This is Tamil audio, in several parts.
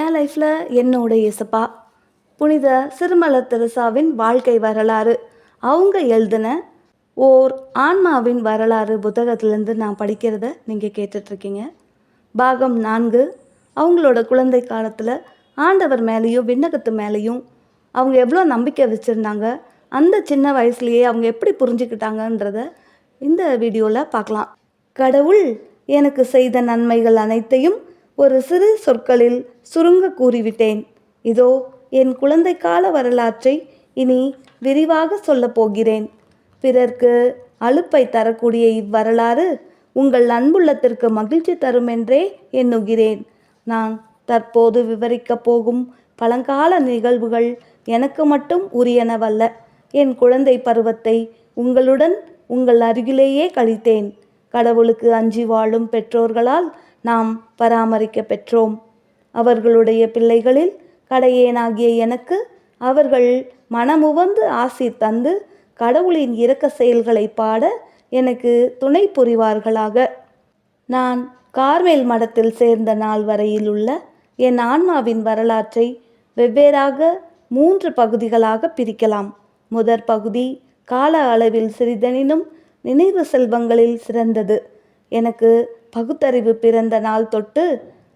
என் லைஃப்பில் என்னோட இயேசப்பா. புனித சிறுமல தெரசாவின் வாழ்க்கை வரலாறு. அவங்க எழுதின ஓர் ஆன்மாவின் வரலாறு புத்தகத்திலேருந்து நான் படிக்கிறத நீங்கள் கேட்டுட்ருக்கீங்க. பாகம் நான்கு அவங்களோட குழந்தை காலத்தில் ஆண்டவர் மேலேயும் விண்ணகத்து மேலேயும் அவங்க எவ்வளோ நம்பிக்கை வச்சுருந்தாங்க அந்த சின்ன வயசுலேயே அவங்க எப்படி புரிஞ்சுக்கிட்டாங்கன்றத இந்த வீடியோவில் பார்க்கலாம். கடவுள் எனக்கு செய்த நன்மைகள் அனைத்தையும் ஒரு சிறு சொற்களில் சுருங்க கூறிவிட்டேன். இதோ என் குழந்தை கால வரலாற்றை இனி விரிவாக சொல்லப் போகிறேன். பிறர்க்கு அலுப்பை தரக்கூடிய இவ்வரலாறு உங்கள் அன்புள்ளத்திற்கு மகிழ்ச்சி தரும் என்றே எண்ணுகிறேன். நான் தற்போது விவரிக்கப் போகும் பழங்கால நிகழ்வுகள் எனக்கு மட்டும் உரியனவல்ல. என் குழந்தை பருவத்தை உங்களுடன் உங்கள் அருகிலேயே கழித்தேன். கடவுளுக்கு அஞ்சி வாழும் பெற்றோர்களால் நாம் பராமரிக்க பெற்றோம். அவர்களுடைய பிள்ளைகளில் கடையேனாகிய எனக்கு அவர்கள் மனமுவந்து ஆசி தந்து கடவுளின் இரக்க செயல்களை பாட எனக்கு துணை புரிவார்களாக. நான் கார்மேல் மடத்தில் சேர்ந்த நாள் வரையில் உள்ள என் ஆன்மாவின் வரலாற்றை வெவ்வேறாக மூன்று பகுதிகளாக பிரிக்கலாம். முதற் பகுதி கால அளவில் சிறிதெனினும் நினைவு செல்வங்களில் சிறந்தது. எனக்கு பகுத்தறிவு பிறந்த நாள் தொட்டு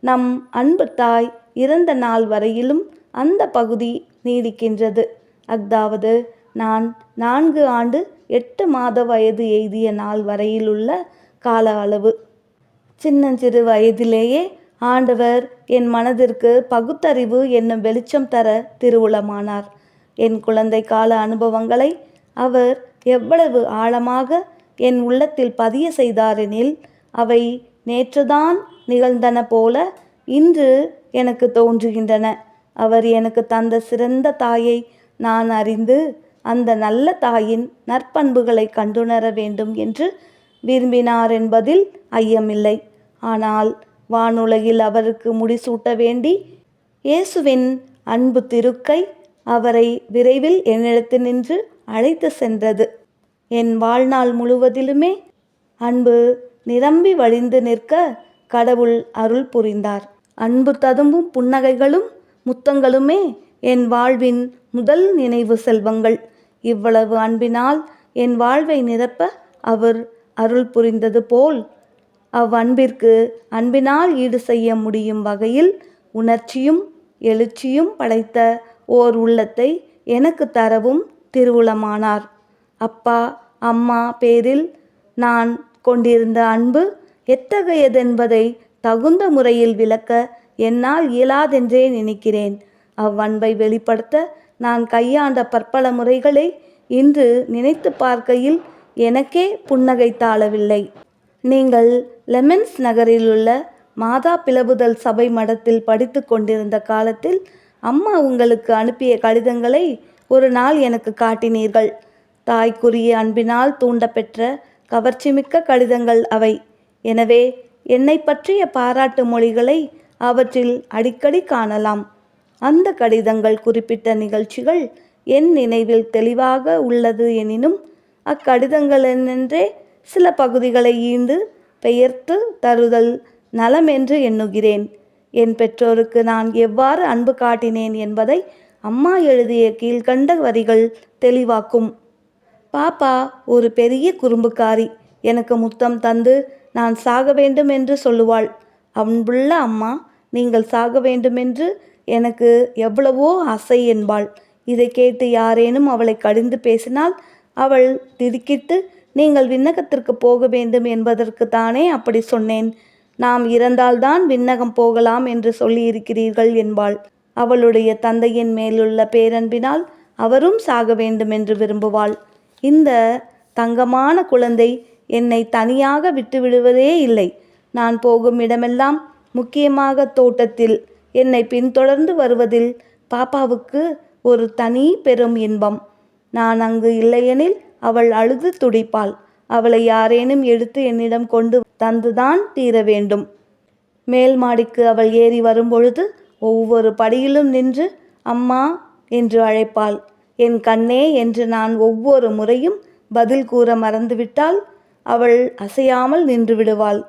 நம் அன்பு தாய் இறந்த நாள் வரையிலும் அந்த பகுதி நீடிக்கின்றது. அஃதாவது நான் நான்கு ஆண்டு எட்டு மாத வயது எய்திய நாள் வரையிலுள்ள கால அளவு. சின்னஞ்சிறு வயதிலேயே ஆண்டவர் என் மனதிற்கு பகுத்தறிவு என்னும் வெளிச்சம் தர திருவுளமானார். என் குழந்தை கால அனுபவங்களை அவர் எவ்வளவு ஆழமாக என் உள்ளத்தில் பதிய செய்தாரெனில் அவை நேற்றுதான் நிகழ்ந்தன போல இன்று எனக்கு தோன்றுகின்றன. அவர் எனக்கு தந்த சிறந்த தாயை நான் அறிந்து அந்த நல்ல தாயின் நற்பண்புகளை கண்டுணர வேண்டும் என்று விரும்பினார் என்பதில் ஐயமில்லை. ஆனால் வானுலகில் அவருக்கு முடிசூட்ட வேண்டி இயேசுவின் அன்பு திருக்கை அவரை விரைவில் என்னிடத்து நின்று அழைத்து சென்றது. என் வாழ்நாள் முழுவதிலுமே அன்பு நிரம்பி வழிந்து நிற்க கடவுள் அருள் புரிந்தார். அன்பு ததும்பும் புன்னகைகளும் முத்தங்களுமே என் வாழ்வின் முதல் நினைவு செல்வங்கள். இவ்வளவு அன்பினால் என் வாழ்வை நிரப்ப அவர் அருள் புரிந்தது போல் அவ்வன்பிற்கு அன்பினால் ஈடு செய்ய முடியும் வகையில் உணர்ச்சியும் எழுச்சியும் படைத்த ஓர் உள்ளத்தை எனக்கு தரவும் திருவுளமானார். அப்பா அம்மா பேரில் நான் கொண்டிருந்த அன்பு எத்தகையதென்பதை தகுந்த முறையில் விளக்க என்னால் இயலாதென்றே நினைக்கிறேன். அவ்வன்பை வெளிப்படுத்த நான் கையாண்ட பற்பல முறைகளை இன்று நினைத்து பார்க்கையில் எனக்கே புன்னகை தாளவில்லை நீங்கள் லெமன்ஸ் நகரில் உள்ள மாதா பிளவுதல் சபை மடத்தில் படித்து கொண்டிருந்த காலத்தில் அம்மா உங்களுக்கு அனுப்பிய கடிதங்களை ஒரு நாள் எனக்கு காட்டினீர்கள். தாய்க்குரிய அன்பினால் தூண்டப்பெற்ற கவர்ச்சிமிக்க கடிதங்கள் அவை. எனவே என்னை பற்றிய பாராட்டு மொழிகளை அவற்றில் அடிக்கடி காணலாம். அந்த கடிதங்கள் குறிப்பிட்ட நிகழ்ச்சிகள் என் நினைவில் தெளிவாக உள்ளது எனினும் அக்கடிதங்கள் என்னென்றே சில பகுதிகளை ஈண்டு பெயர்த்து தருதல் நலம் என்று எண்ணுகிறேன். என் பெற்றோருக்கு நான் எவ்வாறு அன்பு காட்டினேன் என்பதை அம்மா எழுதிய கீழ்கண்ட வரிகள் தெளிவாக்கும். பாப்பா ஒரு பெரிய குறும்புக்காரி. எனக்கு முத்தம் தந்து நான் சாக வேண்டும் என்று சொல்லுவாள். அன்புள்ள அம்மா நீங்கள் சாக வேண்டுமென்று எனக்கு எவ்வளவோ ஆசை என்பாள். இதை கேட்டு யாரேனும் அவளை கடிந்து பேசினால் அவள் திடுக்கிட்டு நீங்கள் விண்ணகத்திற்கு போக வேண்டும் என்பதற்கு தானே அப்படி சொன்னேன். நாம் இறந்தால்தான் விண்ணகம் போகலாம் என்று சொல்லியிருக்கிறீர்கள் என்பாள். அவளுடைய தந்தையின் மேலுள்ள பேரன்பினால் அவரும் சாக வேண்டும் என்று விரும்புவாள். இந்த தங்கமான குழந்தை என்னை தனியாக விட்டுவிடுவதே இல்லை. நான் போகும் இடமெல்லாம் முக்கியமாக தோட்டத்தில் என்னை பின்தொடர்ந்து வருவதில் பாப்பாவுக்கு ஒரு தனி பெரும் இன்பம். நான் அங்கு இல்லையெனில் அவள் அழுது துடிப்பாள். அவளை யாரேனும் எடுத்து என்னிடம் கொண்டு தந்துதான் தீர வேண்டும். மேல் மாடிக்கு அவள் ஏறி வரும்பொழுது ஒவ்வொரு படியிலும் நின்று அம்மா என்று அழைப்பாள். என் கண்ணே என்று நான் ஒவ்வொரு முறையும் பதில் கூற மறந்துவிட்டால் அவள் அசையாமல் நின்று விடுவாள்.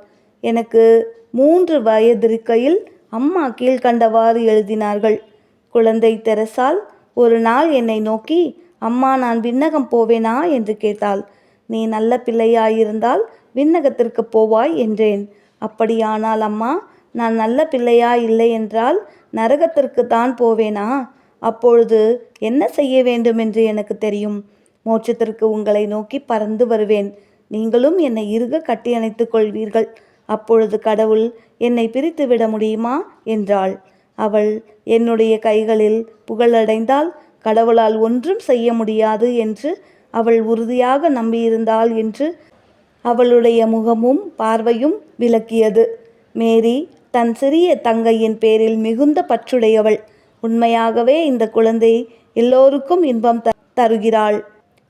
எனக்கு மூன்று வயதிருக்கையில் அம்மா கீழ்கண்டவாறு எழுதினார்கள். குழந்தை தெரசால் ஒரு நாள் என்னை நோக்கி அம்மா நான் விண்ணகம் போவேனா? என்று கேட்டாள். நீ நல்ல பிள்ளையாயிருந்தால் விண்ணகத்திற்கு போவாய் என்றேன். அப்படியானால் அம்மா நான் நல்ல பிள்ளையா இல்லை என்றால் நரகத்திற்கு தான் போவேனா? அப்பொழுது என்ன செய்ய வேண்டும் என்று எனக்கு தெரியும். மோட்சத்திற்கு உங்களை நோக்கி பறந்து வருவேன். நீங்களும் என்னை இறுக கட்டி அணைத்துக் கொள்வீர்கள். அப்பொழுது கடவுள் என்னை பிரித்து விட முடியுமா? என்றாள். அவள் என்னுடைய கைகளில் புகழடைந்தால் கடவுளால் ஒன்றும் செய்ய முடியாது என்று அவள் உறுதியாக நம்பியிருந்தாள் என்று அவளுடைய முகமும் பார்வையும் விளக்கியது. மேரி தன் சிறிய தங்கையின் பேரில் மிகுந்த பற்றுடையவள். உண்மையாகவே இந்த குழந்தை எல்லோருக்கும் இன்பம் த தருகிறாள்.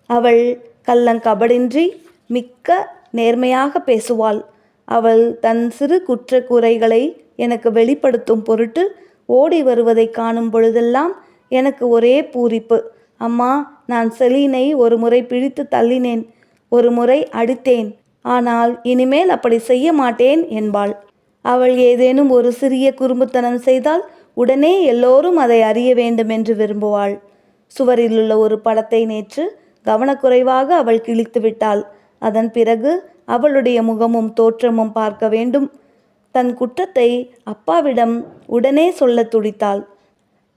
அவள் கள்ளங்கபடின்றி மிக்க நேர்மையாக பேசுவாள். அவள் தன் சிறு குற்ற குறைகளை எனக்கு வெளிப்படுத்தும் பொருட்டு ஓடி வருவதை காணும் பொழுதெல்லாம் எனக்கு ஒரே பூரிப்பு. அம்மா நான் செலீனை ஒரு முறை பிழித்து தள்ளினேன். ஒரு முறை அடித்தேன். ஆனால் இனிமேல் அப்படி செய்ய மாட்டேன் என்பாள். அவள் ஏதேனும் ஒரு சிறிய குறும்புத்தனம் செய்தால் உடனே எல்லோரும் அதை அறிய வேண்டும் என்று விரும்புவாள். சுவரில் உள்ள ஒரு படத்தை நேற்று கவனக்குறைவாக அவள் கிழித்து விட்டாள். அதன் பிறகு அவளுடைய முகமும் தோற்றமும் பார்க்க வேண்டும். தன் குற்றத்தை அப்பாவிடம் உடனே சொல்ல துடித்தாள்.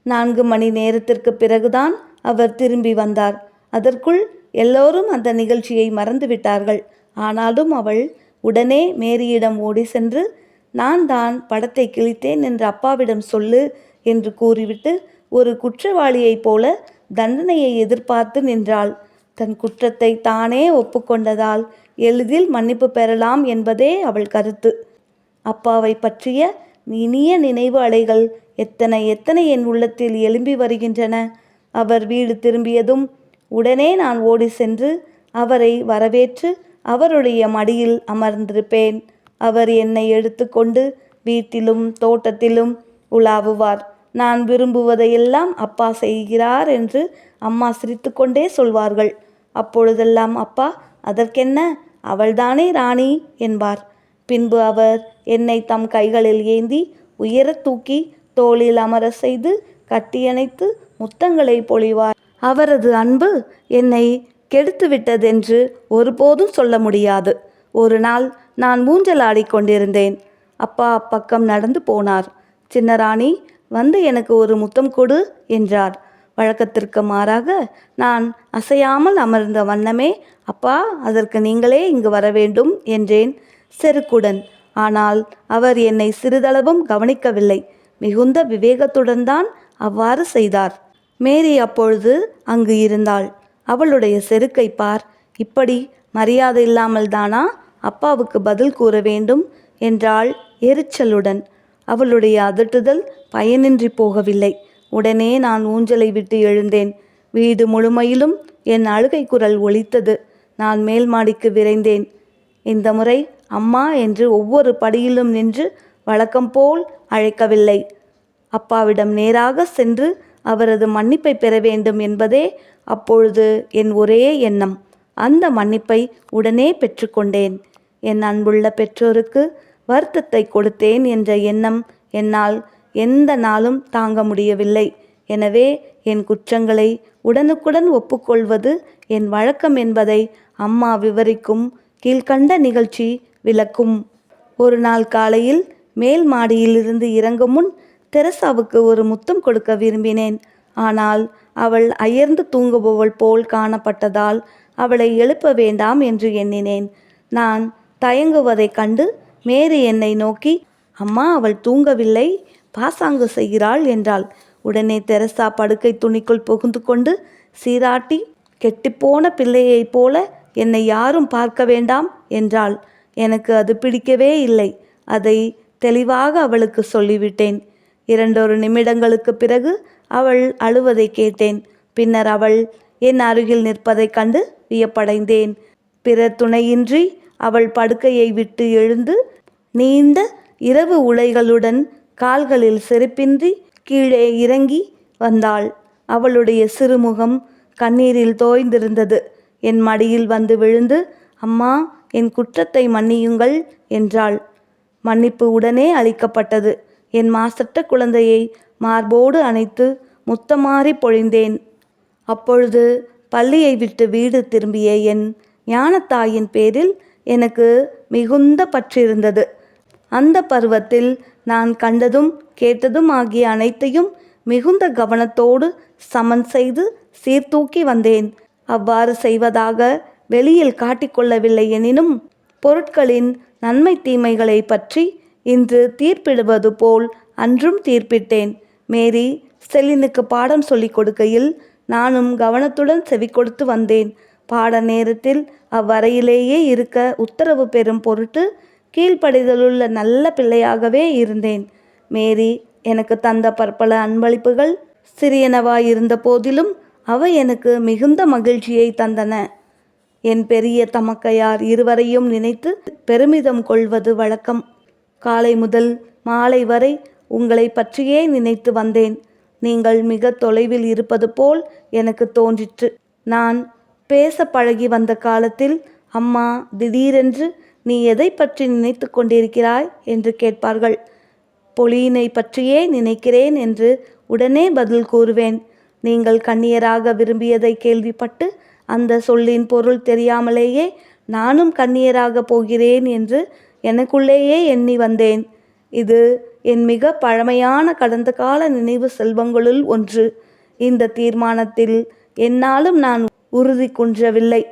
நான்கு மணி நேரத்திற்கு பிறகுதான் அவர் திரும்பி வந்தார். அதற்குள் எல்லோரும் அந்த நிகழ்ச்சியை மறந்துவிட்டார்கள். ஆனாலும் அவள் உடனே மேரியிடம் ஓடி சென்று நான் தான் படத்தை கிழித்தேன் என்று அப்பாவிடம் சொல்லு என்று கூறிவிட்டு ஒரு குற்றவாளியைப் போல தண்டனையை எதிர்பார்த்து நின்றாள். தன் குற்றத்தை தானே ஒப்புக்கொண்டதால் எளிதில் மன்னிப்பு பெறலாம் என்பதே அவள் கருத்து. அப்பாவை பற்றிய இனிய நினைவு அலைகள் எத்தனை எத்தனை என் உள்ளத்தில் எழும்பி வருகின்றன. அவர் வீடு திரும்பியதும் உடனே நான் ஓடி சென்று அவரை வரவேற்று அவருடைய மடியில் அமர்ந்திருப்பேன். அவர் என்னை எடுத்துக்கொண்டு வீட்டிலும் தோட்டத்திலும் உலாவுவார். நான் விரும்புவதையெல்லாம் அப்பா செய்கிறார் என்று அம்மா சிரித்துக்கொண்டே சொல்வார்கள். அப்பொழுதெல்லாம் அப்பா அதற்கென்ன? அவள்தானே ராணி என்பார். பின்பு அவர் என்னை தம் கைகளில் ஏந்தி உயரத் தூக்கி தோளில் அமர செய்து கட்டியணைத்து முத்தங்களை பொழிவார். அவரது அன்பு என்னை கெடுத்துவிட்டதென்று ஒருபோதும் சொல்ல முடியாது. ஒரு நாள் நான் ஊஞ்சலாடிக் கொண்டிருந்தேன். அப்பா அப்பக்கம் நடந்து போனார். சின்னராணி வந்து எனக்கு ஒரு முத்தம் கொடு என்றார். வழக்கத்திற்கு மாறாக நான் அசையாமல் அமர்ந்த வண்ணமே அப்பா அதற்கு நீங்களே இங்கு வர வேண்டும் என்றேன் செருக்குடன். ஆனால் அவர் என்னை சிறிதளவும் கவனிக்கவில்லை. மிகுந்த விவேகத்துடன் தான் அவ்வாறு செய்தார். மேரி அப்பொழுது அங்கு இருந்தாள். அவளுடைய செருக்கை பார். இப்படி மரியாதை இல்லாமல் தானா? அப்பாவுக்கு பதில் கூற வேண்டும் என்றாள் எரிச்சலுடன். அவளுடைய அதட்டுதல் பயனின்றி போகவில்லை. உடனே நான் ஊஞ்சலை விட்டு எழுந்தேன். வீடு முழுமையிலும் என் அழுகை குரல் ஒலித்தது. நான் மேல் மாடிக்கு விரைந்தேன். இந்த முறை அம்மா என்று ஒவ்வொரு படியிலும் நின்று வழக்கம் போல் அழைக்கவில்லை. அப்பாவிடம் நேராக சென்று அவரது மன்னிப்பை பெற வேண்டும் என்பதே அப்பொழுது என் ஒரே எண்ணம். அந்த மன்னிப்பை உடனே பெற்றுக்கொண்டேன். என் அன்புள்ள பெற்றோருக்கு வருத்தத்தை கொடுத்தேன் என்ற எண்ணம் என்னால் எந்த நாளும் தாங்க முடியவில்லை. எனவே என் குற்றங்களை உடனுக்குடன் ஒப்புக்கொள்வது என் வழக்கம் என்பதை அம்மா விவரிக்கும் கீழ்கண்ட நிகழ்ச்சி விளக்கும். ஒரு நாள் காலையில் மேல் மாடியிலிருந்து இறங்கும் முன் தெரசாவுக்கு ஒரு முத்தம் கொடுக்க விரும்பினேன். ஆனால் அவள் அயர்ந்து தூங்குபவள் போல் காணப்பட்டதால் அவளை எழுப்ப வேண்டாம் என்று எண்ணினேன். நான் தயங்குவதைக் கண்டு மேரி என்னை நோக்கி அம்மா அவள் தூங்கவில்லை. பாசாங்கு செய்கிறாள் என்றாள். உடனே தெரசா படுக்கை துணிக்குள் புகுந்து கொண்டு சீராட்டி கெட்டிப்போன பிள்ளையைப் போல என்னை யாரும் பார்க்க வேண்டாம் என்றாள். எனக்கு அது பிடிக்கவே இல்லை. அதை தெளிவாக அவளுக்கு சொல்லிவிட்டேன். இரண்டொரு நிமிடங்களுக்கு பிறகு அவள் அழுவதை கேட்டேன். பின்னர் அவள் என் அருகில் நிற்பதைக் கண்டு வியப்படைந்தேன். பிறர் துணையின்றி அவள் படுக்கையை விட்டு எழுந்து நீண்ட இரவு உலைகளுடன் கால்களில் செருப்பின்றி கீழே இறங்கி வந்தாள். அவளுடைய சிறுமுகம் கண்ணீரில் தோய்ந்திருந்தது. என் மடியில் வந்து விழுந்து அம்மா என் குற்றத்தை மன்னியுங்கள் என்றாள். மன்னிப்பு உடனே அளிக்கப்பட்டது. என் மாசற்ற குழந்தையை மார்போடு அணைத்து முத்தமாறி பொழிந்தேன். அப்பொழுது பள்ளியை விட்டு வீடு திரும்பிய என் ஞானத்தாயின் பேரில் எனக்கு மிகுந்த பற்றிருந்தது. அந்த பருவத்தில் நான் கண்டதும் கேட்டதும் ஆகிய அனைத்தையும் மிகுந்த கவனத்தோடு சமன் செய்து சீர்தூக்கி வந்தேன். அவ்வாறு செய்வதாக வெளியில் காட்டிக்கொள்ளவில்லை எனினும் பொருட்களின் நன்மை தீமைகளை பற்றி இன்று தீர்ப்பிடுவது போல் அன்றும் தீர்ப்பிட்டேன். மேரி செலினுக்கு பாடம் சொல்லிக் கொடுக்கையில் நானும் கவனத்துடன் செவி கொடுத்து வந்தேன். பாட நேரத்தில் அவ்வறையிலேயே இருக்க உத்தரவு பெறும் பொருட்டு கீழ்ப்படிதலுள்ள நல்ல பிள்ளையாகவே இருந்தேன். மேரி எனக்கு தந்த பற்பல அன்பளிப்புகள் சிறியனவாயிருந்த போதிலும் அவை எனக்கு மிகுந்த மகிழ்ச்சியை தந்தன. என் பெரிய தமக்கையார் இருவரையும் நினைத்து பெருமிதம் கொள்வது வழக்கம். காலை முதல் மாலை வரை உங்களை பற்றியே நினைத்து வந்தேன். நீங்கள் மிக தொலைவில் இருப்பது போல் எனக்கு தோன்றிற்று. நான் பேச பழகி வந்த காலத்தில் அம்மா திடீரென்று நீ எதை பற்றி நினைத்து கொண்டிருக்கிறாய்? என்று கேட்பார்கள். பொலியினை பற்றியே நினைக்கிறேன் என்று உடனே பதில் கூறுவேன். நீங்கள் கண்ணியராக விரும்பியதை கேள்விப்பட்டு அந்த சொல்லின் பொருள் தெரியாமலேயே நானும் கண்ணியராக போகிறேன் என்று எனக்குள்ளேயே எண்ணி வந்தேன். இது என் மிக பழமையான கடந்த கால நினைவு செல்வங்களுள் ஒன்று. இந்த தீர்மானத்தில் என்னாலும் நான் உறுதி குன்றவில்லை.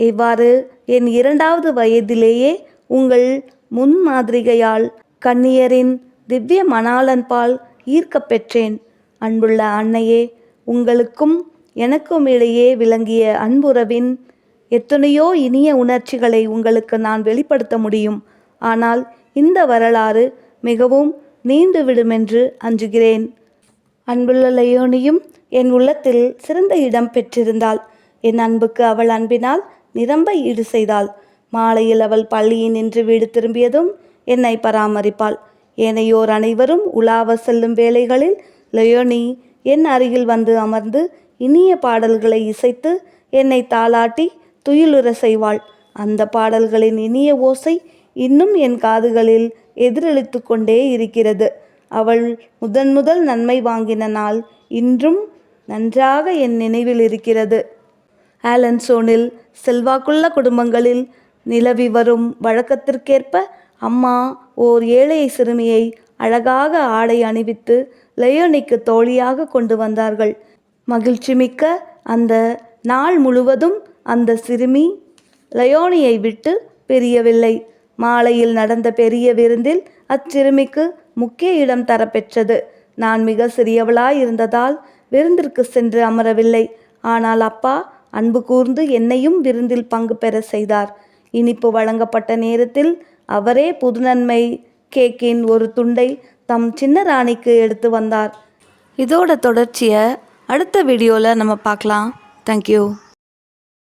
இவ்வாறு என் இரண்டாவது வயதிலேயே உங்கள் முன்மாதிரிகையால் கண்ணியரின் திவ்ய மணாளன்பால் ஈர்க்கப் பெற்றேன். அன்புள்ள அன்னையே உங்களுக்கும் எனக்கும் இடையே விளங்கிய அன்புறவின் எத்தனையோ இனிய உணர்ச்சிகளை உங்களுக்கு நான் வெளிப்படுத்த முடியும். ஆனால் இந்த வரலாறு மிகவும் நீண்டுவிடுமென்று அஞ்சுகிறேன். அன்புள்ள லயோனியும் என் உள்ளத்தில் சிறந்த இடம் பெற்றிருந்தாள். என் அன்புக்கு அவள் அன்பினால் நிரம்ப ஈடு செய்தாள். மாலையில் அவள் பள்ளியில் நின்று வீடு திரும்பியதும் என்னை பராமரிப்பாள். ஏனையோர் அனைவரும் உலாவ செல்லும் வேளைகளில் லயோனி என் அருகில் வந்து அமர்ந்து இனிய பாடல்களை இசைத்து என்னை தாளாட்டி துயிலுற செய்வாள். அந்த பாடல்களின் இனிய ஓசை இன்னும் என் காதுகளில் எதிரொலித்து கொண்டே இருக்கிறது. அவள் முதன் முதல் நன்மை வாங்கின நாள் இன்றும் நன்றாக என் நினைவில் இருக்கிறது. ஆலன்சோனில் செல்வாக்குள்ள குடும்பங்களில் நிலவி வரும் வழக்கத்திற்கேற்ப அம்மா ஓர் ஏழை சிறுமியை அழகாக ஆடை அணிவித்து லயோனிக்கு தோழியாக கொண்டு வந்தார்கள். மகிழ்ச்சி மிக்க அந்த நாள் முழுவதும் அந்த சிறுமி லயோனியை விட்டு பிரியவில்லை. மாலையில் நடந்த பெரிய விருந்தில் அச்சிறுமிக்கு முக்கிய இடம் தரப்பெற்றது. நான் மிக சிறியவளாய் இருந்ததால் விருந்திற்கு சென்று அமரவில்லை. ஆனால் அப்பா அன்பு கூர்ந்து என்னையும் விருந்தில் பங்கு பெற செய்தார். இனிப்பு வழங்கப்பட்ட நேரத்தில் அவரே புதுநன்மை கேக்கின் ஒரு துண்டை தம் சின்ன ராணிக்கு எடுத்து வந்தார். இதோட தொடர்ச்சியை அடுத்த வீடியோவில் நம்ம பார்க்கலாம். தேங்க்யூ